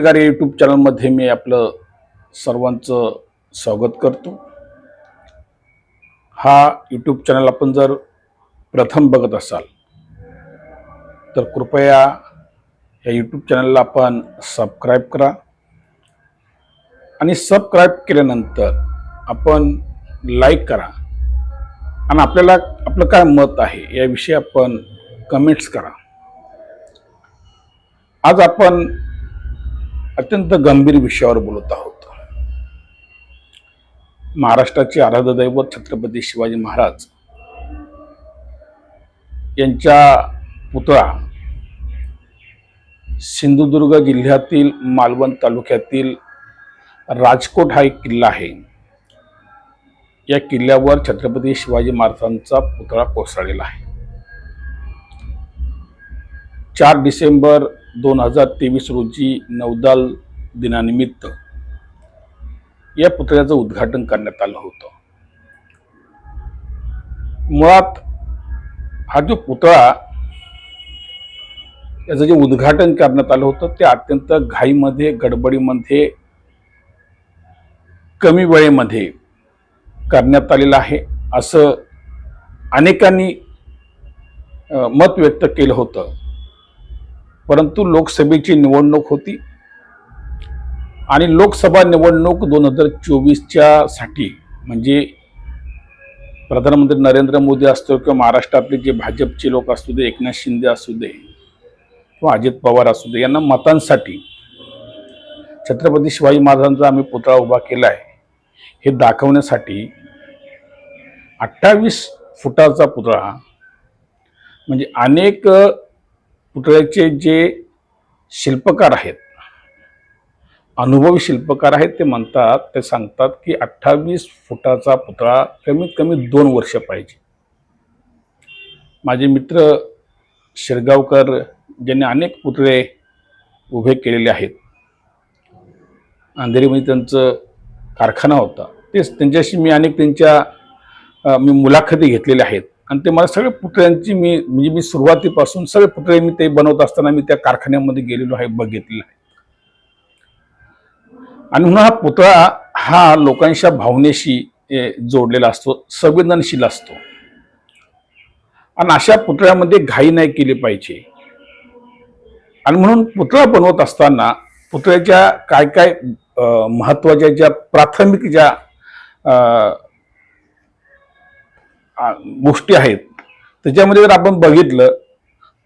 पत्रकार यूट्यूब चॅनलमध्ये मी आपलं सर्वांचं स्वागत करतो. हा यूट्यूब चॅनल आपण जर प्रथम बघत असाल तर कृपया या यूट्यूब चॅनलला आपण सबस्क्राईब करा आणि सबस्क्राईब केल्यानंतर आपण लाईक करा. आणि आपल्याला आपलं काय मत आहे याविषयी आपण कमेंट्स करा. आज आपण अत्यंत गंभीर विषयावर बोलत आहोत. महाराष्ट्राचे आराध्य दैवत छत्रपती शिवाजी महाराज यांच्या पुतळा सिंधुदुर्ग जिल्ह्यातील मालवण तालुक्यातील राजकोट हा एक किल्ला आहे. या किल्ल्यावर छत्रपती शिवाजी महाराजांचा पुतळा कोसळलेला आहे. चार डिसेंबर दोन हजार तेवीस रोजी नौदाल दिनानिमित्त या पुतळ्याचं उद्घाटन करण्यात आलं होतं. मुळात हा जो पुतळा याचं जे उद्घाटन करण्यात आलं होतं ते अत्यंत घाईमध्ये गडबडीमध्ये कमी वेळेमध्ये करण्यात आलेलं आहे असं अनेकांनी मत व्यक्त केलं होतं. परंतु लोकसभेची निवडणूक होती आणि लोकसभा निवडणूक दोन हजार चोवीसच्या साठी म्हणजे प्रधानमंत्री नरेंद्र मोदी असतो किंवा महाराष्ट्रातले जे भाजपचे लोक असू दे एकनाथ शिंदे असू दे किंवा अजित पवार असू दे यांना मतांसाठी छत्रपती शिवाजी महाराजांचा आम्ही पुतळा उभा केला आहे. हे दाखवण्यासाठी अठ्ठावीस फुटाचा पुतळा म्हणजे अनेक पुतळ्याचे जे शिल्पकार आहेत अनुभवी शिल्पकार आहेत ते म्हणतात ते सांगतात की अठ्ठावीस फुटाचा पुतळा कमीत कमी दोन वर्ष पाहिजे. माझे मित्र शिरगावकर ज्यांनी अनेक पुतळे उभे केलेले आहेत. अंधेरीमध्ये त्यांचं कारखाना होता. तेच त्यांच्याशी मी अनेक त्यांच्या मी मुलाखती घेतलेल्या आहेत. आणि ते मला सगळे पुतळ्यांची मी म्हणजे मी सुरुवातीपासून सगळे पुतळे मी ते बनवत असताना मी त्या कारखान्यामध्ये गेलेलो आहे बघितलेलं आहे. आणि म्हणून हा पुतळा हा लोकांच्या भावनेशी जोडलेला असतो संवेदनशील असतो. आणि अशा पुतळ्यामध्ये घाई नाही केली पाहिजे. आणि म्हणून पुतळा बनवत असताना पुतळ्याच्या काय काय महत्त्वाच्या ज्या प्राथमिक ज्या गोष्टी आहेत. त्याच्यामध्ये जर आपण बघितलं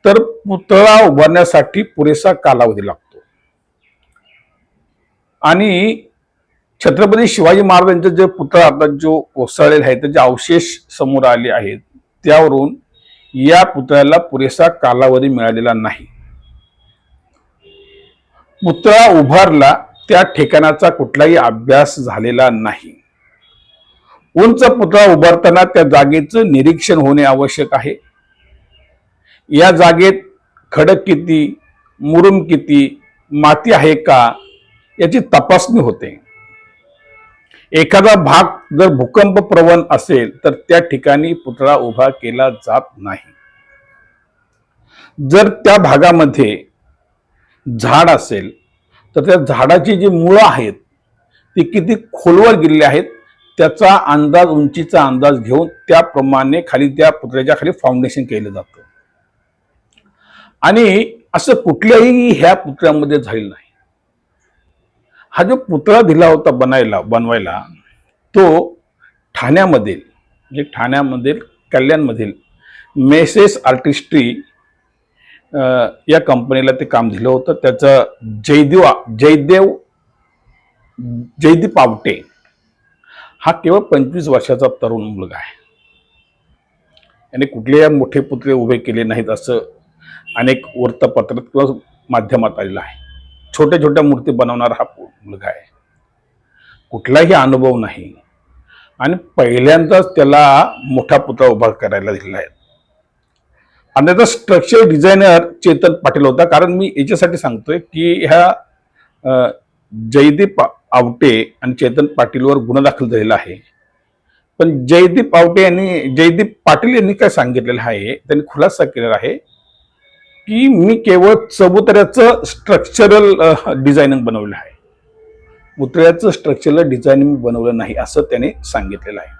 तर पुतळा उभारण्यासाठी पुरेसा कालावधी लागतो. आणि छत्रपती शिवाजी महाराजांचा जे पुतळा आता जो कोसळलेला आहे त्याचे अवशेष समोर आले आहेत त्यावरून या पुतळ्याला पुरेसा कालावधी मिळालेला नाही. पुतळा उभारला त्या ठिकाणाचा कुठलाही अभ्यास झालेला नाही. उंच पुतळा उभारताना त्या जागेचं निरीक्षण होणे आवश्यक आहे. या जागेत खडक किती मुरुम किती माती आहे का याची तपासणी होते. एखादा भाग जर भूकंप प्रवण असेल तर त्या ठिकाणी पुतळा उभा केला जात नाही. जर त्या भागामध्ये झाड असेल तर त्या झाडाची जी मुळं आहेत ती किती खोलवर गेलेली आहेत त्याचा अंदाज उंचीचा अंदाज घेऊन त्याप्रमाणे खाली त्या पुतळ्याच्या खाली फाउंडेशन केलं जातं. आणि असं कुठल्याही ह्या पुतळ्यामध्ये झालेलं नाही. हा जो पुतळा दिला होता बनायला बनवायला तो ठाण्यामधील म्हणजे ठाण्यामधील कल्याणमधील मेसेस आर्टिस्ट्री या कंपनीला ते काम दिलं होतं. त्याचं जयदेव जयदेव जयदीप आवटे हा केवळ पंचवीस वर्षाचा तरुण मुलगा आहे. याने कुठलेही मोठे पुतळे उभे केले नाहीत असं अनेक वृत्तपत्रात किंवा माध्यमात आलेलं आहे. छोट्या छोट्या मूर्ती बनवणारा हा पु- मुलगा आहे. कुठलाही अनुभव नाही. आणि पहिल्यांदाच त्याला मोठा पुतळा उभा करायला दिलेला आहे. आणि त्याचा स्ट्रक्चर डिझायनर चेतन पाटील होता. कारण मी याच्यासाठी सांगतोय की ह्या जयदीप आवटे आणि चेतन पाटीलवर गुन्हा दाखल झालेला आहे. पण जयदीप आवटे यांनी जयदीप पाटील यांनी काय सांगितलेलं आहे? त्यांनी खुलासा केलेला आहे की मी केवळ चबुतऱ्याचं स्ट्रक्चरल डिझायनिंग बनवलं आहे. उतऱ्याचं स्ट्रक्चरल डिझायनिंग बनवलं नाही असं त्याने सांगितलेलं आहे.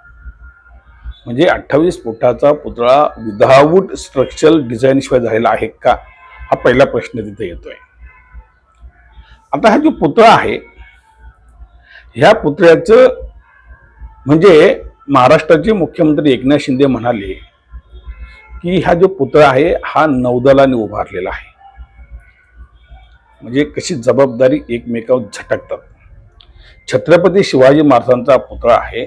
म्हणजे अठ्ठावीस फुटाचा पुतळा विदाऊट स्ट्रक्चरल डिझाईनशिवाय झालेला आहे का? हा पहिला प्रश्न तिथे येतोय. आता हा जो पुतळा आहे ह्या पुतळ्याचं म्हणजे महाराष्ट्राचे मुख्यमंत्री एकनाथ शिंदे म्हणाले की हा जो पुतळा आहे हा नौदलाने उभारलेला आहे. म्हणजे कशी जबाबदारी एकमेकावर झटकतात. छत्रपती शिवाजी महाराजांचा पुतळा आहे.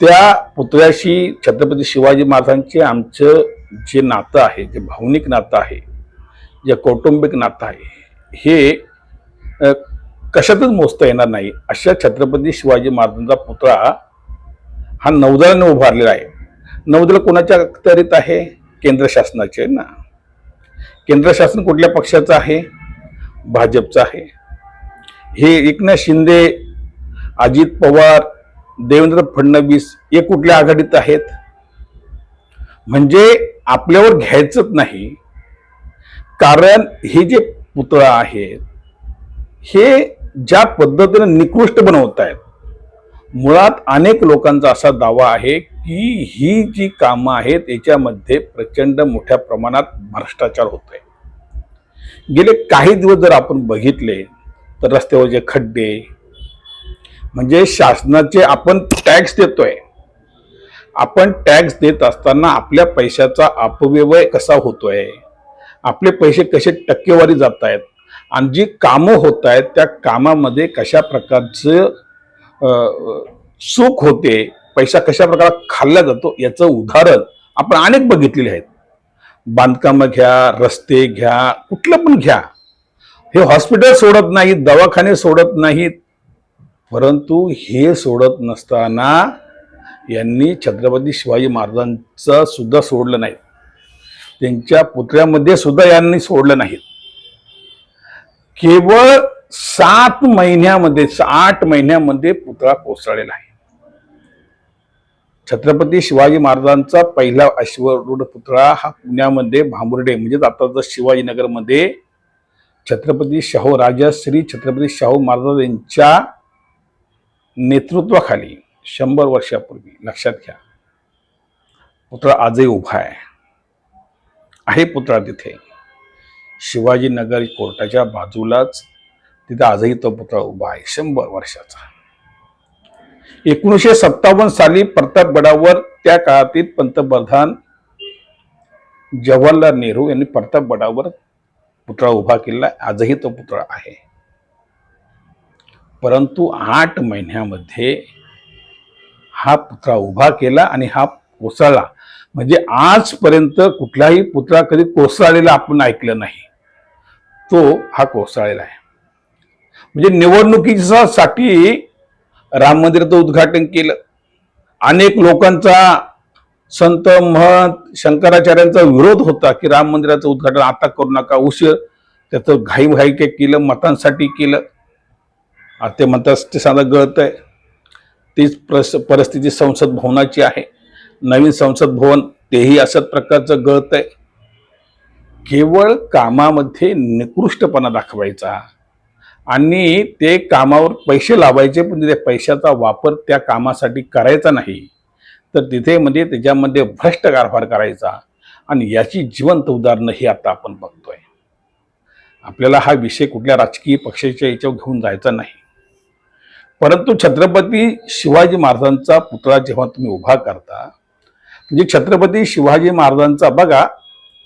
त्या पुतळ्याशी छत्रपती शिवाजी महाराजांचे आमचं जे नातं आहे जे भावनिक नातं आहे जे कौटुंबिक नातं आहे हे कशातच मोजता येणार नाही. अशा छत्रपती शिवाजी महाराजांचा पुतळा हा नौदलाने उभारलेला आहे. नौदल कोणाच्या अखत्यारीत आहे? केंद्र शासनाचे ना. केंद्र शासन कुठल्या पक्षाचं आहे? भाजपचं आहे. हे एकनाथ शिंदे अजित पवार देवेंद्र फडणवीस हे कुठल्या आघाडीत आहेत? म्हणजे आपल्यावर घ्यायचंच नाही. कारण हे जे पुतळा आहेत हे ज्या पद्धतीनं निकृष्ट बनवत आहेत मुळात अनेक लोकांचा असा दावा आहे की ही जी कामं आहेत याच्यामध्ये प्रचंड मोठ्या प्रमाणात भ्रष्टाचार होतोय. गेले काही दिवस जर आपण बघितले तर रस्त्यावरचे खड्डे म्हणजे शासनाचे आपण टॅक्स देतोय. आपण टॅक्स देत असताना आपल्या पैशाचा अपव्यवय कसा होतोय? आपले पैसे कसे टक्केवारी जात आहेत आणि जी कामं होत आहेत त्या कामामध्ये कशा प्रकारचं सुख होते पैसा कशा प्रकारे खाल्ला जातो याचं उदाहरण आपण अनेक बघितलेले आहेत. बांधकामं घ्या रस्ते घ्या कुठलं पण घ्या. हे हॉस्पिटल सोडत नाहीत दवाखाने सोडत नाहीत परंतु हे सोडत नसताना यांनी छत्रपती शिवाजी महाराजांचं सुद्धा सोडलं नाही. त्यांच्या पुतळ्यामध्ये सुद्धा यांनी सोडलं नाहीत. केवळ सात महिन्यामध्ये आठ महिन्यामध्ये पुतळा कोसळलेला आहे. छत्रपती शिवाजी महाराजांचा पहिला अश्वरूढ पुतळा हा पुण्यामध्ये भांबुर्डे म्हणजेच आता शिवाजीनगरमध्ये छत्रपती शाहू राजा श्री छत्रपती शाहू महाराज यांच्या नेतृत्वाखाली शंभर वर्षापूर्वी लक्षात घ्या पुतळा आजही उभा आहे. आहे पुतळा तिथे. शिवाजीनगर कोर्टाच्या बाजूलाच तिथे आजही तो पुतळा उभा आहे. शंभर वर्षाचा. एकोणीसशे सत्तावन्न साली प्रतापगडावर त्या काळातील पंतप्रधान जवाहरलाल नेहरू यांनी प्रतापगडावर पुतळा उभा केला आजही तो पुतळा आहे. परंतु आठ महिन्यामध्ये हा पुतळा उभा केला आणि हा कोसळला. म्हणजे आजपर्यंत कुठलाही पुतळा कधी कोसळलेला आपण ऐकलं नाही. तो हा कोसळलेला आहे. म्हणजे निवडणुकीसाठी राम मंदिराचं उद्घाटन केलं. अनेक लोकांचा संत महंत शंकराचार्यांचा विरोध होता की राम मंदिराचं उद्घाटन आता करू नका उशीर. त्याचं घाई घाई काय केलं मतांसाठी केलं. आता ते म्हणतात ते साधं गळत आहे तीच प्रस परिस्थिती संसद भवनाची आहे. नवीन संसद भवन तेही अशाच प्रकारचं गळत आहे केवळ कामामध्ये निकृष्टपणा दाखवायचा. आणि ते कामावर पैसे लावायचे पण त्या पैशाचा वापर त्या कामासाठी करायचा नाही. तर तिथे म्हणजे त्याच्यामध्ये भ्रष्ट कारभार करायचा. आणि याची जिवंत उदाहरणं ही आता आपण बघतोय. आपल्याला हा विषय कुठल्या राजकीय पक्षाच्या याच्यावर घेऊन जायचा नाही. परंतु छत्रपती शिवाजी महाराजांचा पुतळा जेव्हा तुम्ही उभा करता म्हणजे छत्रपती शिवाजी महाराजांचा बघा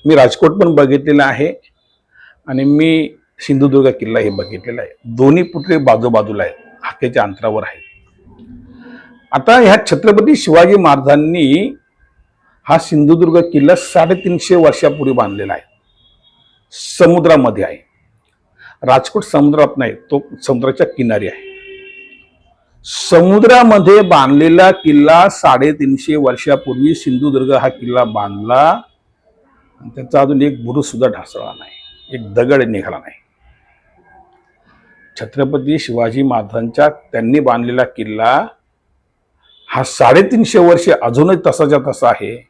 मी राजकोट पण बघितलेला आहे आणि मी सिंधुदुर्ग किल्ला हे बघितलेला आहे. दोन्ही पुतळे बाजूबाजूला आहेत. हाकेच्या अंतरावर आहेत. आता ह्या छत्रपती शिवाजी महाराजांनी हा सिंधुदुर्ग किल्ला साडेतीनशे वर्षापूर्वी बांधलेला आहे. समुद्रामध्ये आहे. राजकोट समुद्रात नाही तो समुद्राच्या किनारी आहे. समुद्रामध्ये बांधलेला किल्ला साडेतीनशे वर्षापूर्वी सिंधुदुर्ग हा किल्ला बांधला आणि त्याचा अजून एक बुरुजसुद्धा ढासळला नाही. एक दगड निघाला नाही. छत्रपती शिवाजी महाराजांच्या त्यांनी बांधलेला किल्ला हा साडेतीनशे वर्षे अजूनही तसाच्या तसा आहे.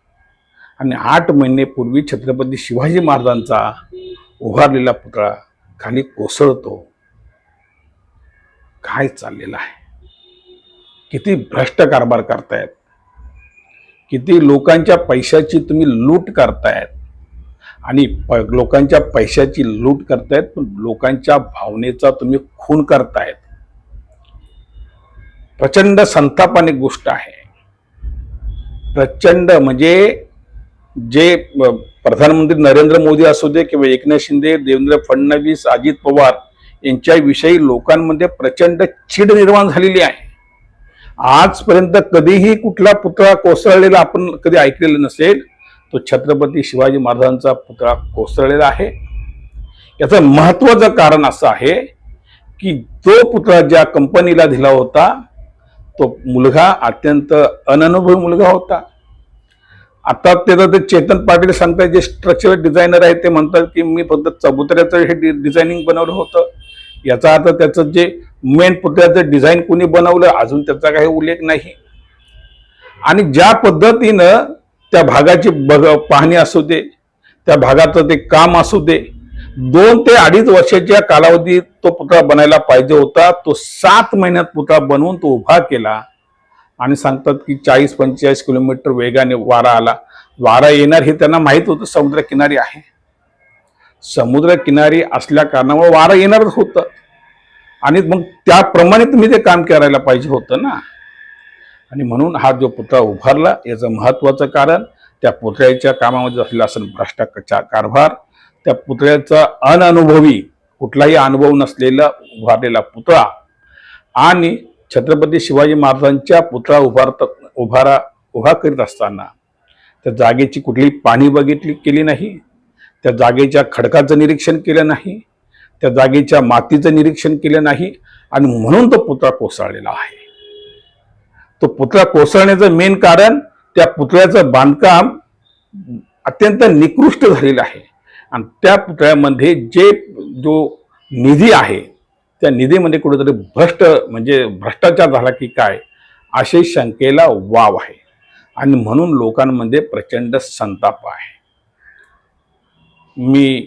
आणि आठ महिनेपूर्वी छत्रपती शिवाजी महाराजांचा उभारलेला पुतळा खाली कोसळतो. काय चाललेलं आहे? किती भ्रष्ट कारभार करतायत. किती लोकांच्या पैशाची तुम्ही लूट करतायत. आणि प लोकांच्या पैशाची लूट करतायत पण लोकांच्या भावनेचा तुम्ही खून करतायत. प्रचंड संतापाने गोष्ट आहे. प्रचंड म्हणजे जे प्रधानमंत्री नरेंद्र मोदी असू दे किंवा एकनाथ शिंदे देवेंद्र फडणवीस अजित पवार यांच्याविषयी लोकांमध्ये प्रचंड चीड निर्माण झालेली आहे. आजपर्यंत कधीही कुठला पुतळा कोसळलेला आपण कधी ऐकलेला नसेल तो छत्रपती शिवाजी महाराजांचा पुतळा कोसळलेला आहे. याचं महत्वाचं कारण असं आहे की जो पुतळा ज्या कंपनीला दिला होता तो मुलगा अत्यंत अननुभवी मुलगा होता. आता त्याचं ते चेतन पाटील सांगतात जे स्ट्रक्चरल डिझायनर आहे ते म्हणतात की मी फक्त चबुतऱ्याचं हे डि- डिझायनिंग बनवलं होतं. याचा अर्थ त्याचं जे मेन पुतळ्याचं डिझाईन कोणी बनवलं अजून त्याचा काही उल्लेख नाही. आणि ज्या पद्धतीनं त्या भागाची बघ पाहणी असू दे त्या भागाचं ते काम असू दे दोन ते अडीच वर्षाच्या कालावधीत तो पुतळा बनायला पाहिजे होता. तो सात महिन्यात पुतळा बनवून तो उभा केला आणि सांगतात की चाळीस पंचेचाळीस किलोमीटर वेगाने वारा आला. वारा येणार हे त्यांना माहीत होतं समुद्र किनारी आहे. समुद्र किनारी असल्या कारणामुळे वारा येणारच होतं. आणि मग त्याप्रमाणे तुम्ही ते काम करायला पाहिजे होतं ना. आणि म्हणून हा जो पुतळा उभारला याचं महत्वाचं कारण त्या पुतळ्याच्या कामामध्ये असलेला असेल भ्रष्टाचार कारभार. त्या पुतळ्याचा अनअनुभवी कुठलाही अनुभव नसलेला उभारलेला पुतळा आणि छत्रपती शिवाजी महाराजांच्या पुतळा उभारत उभारा उभा करीत असताना त्या जागेची कुठलीही पाणी बघितली केली नाही त्या जागेच्या खडकाचं निरीक्षण केलं नाही त्या जागेच्या मातीचं निरीक्षण केलं नाही आणि म्हणून तो पुतळा कोसळलेला आहे. तो पुतळा कोसळण्याचं मेन कारण त्या पुतळ्याचं बांधकाम अत्यंत निकृष्ट झालेलं आहे. आणि त्या पुतळ्यामध्ये जे जो निधी आहे त्या निधीमध्ये कुठेतरी भ्रष्ट म्हणजे भ्रष्टाचार झाला की काय असे शंकेला वाव आहे. आणि म्हणून लोकांमध्ये प्रचंड संताप आहे. मी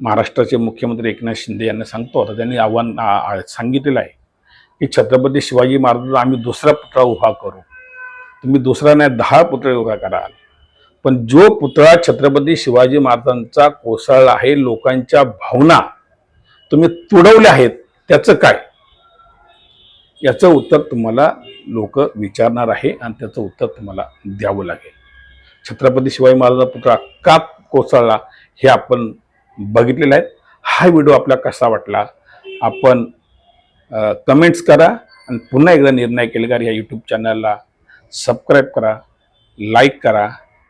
महाराष्ट्राचे मुख्यमंत्री एकनाथ शिंदे यांना सांगतो. आता त्यांनी आव्हान सांगितलेलं आहे. की छत्रपती शिवाजी महाराजांचा आम्ही दुसरा पुतळा उभा करू. तुम्ही दुसरा नाही दहा पुतळे उभा कराल पण जो पुतळा छत्रपती शिवाजी महाराजांचा कोसळला आहे लोकांच्या भावना तुम्ही तुडवल्या आहेत त्याचं काय? याचं उत्तर तुम्हाला लोक विचारणार आहे आणि त्याचं उत्तर तुम्हाला द्यावं लागेल. छत्रपती शिवाजी महाराजांचा पुतळा का कोसळला हे आपण बघितलेलं आहे. हा व्हिडिओ आपला कसा वाटला? आपण कमेंट्स करा आणि पुन्हा एकदा निर्णय केलेगार या यूट्यूब चॅनलला सबस्क्राईब करा लाईक करा.